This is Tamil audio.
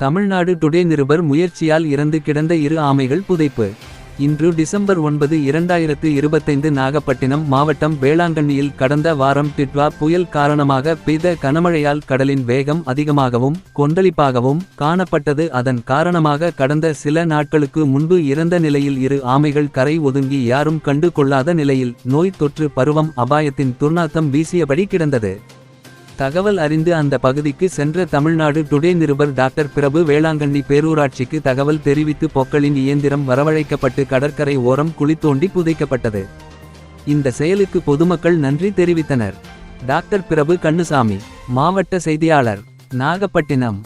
தமிழ்நாடு டுடே நிருபர் முயற்சியால் இறந்து கிடந்த இரு ஆமைகள் புதைப்பு. இன்று டிசம்பர் ஒன்பது இரண்டாயிரத்து இருபத்தைந்து நாகப்பட்டினம் மாவட்டம் வேளாங்கண்ணியில் கடந்த வாரம் டிட்வா புயல் காரணமாக பெய்த கனமழையால் கடலின் வேகம் அதிகமாகவும் கொந்தளிப்பாகவும் காணப்பட்டது. அதன் காரணமாக கடந்த சில நாட்களுக்கு முன்பு இறந்த நிலையில் இரு ஆமைகள் கரை ஒதுங்கி யாரும் கண்டு கொள்ளாத நிலையில் நோய் தொற்று பருவம் அபாயத்தின் துர்நாத்தம் வீசியபடி கிடந்தது. தகவல் அறிந்து அந்த பகுதிக்கு சென்ற தமிழ்நாடு டுடே நிருபர் டாக்டர் பிரபு வேளாங்கண்ணி பேரூராட்சிக்கு தகவல் தெரிவித்து பொக்களின் இயந்திரம் வரவழைக்கப்பட்டு கடற்கரை ஓரம் குழி தோண்டி புதைக்கப்பட்டது. இந்த செயலுக்கு பொதுமக்கள் நன்றி தெரிவித்தனர். டாக்டர் பிரபு கண்ணுசாமி மாவட்ட செய்தியாளர் நாகப்பட்டினம்.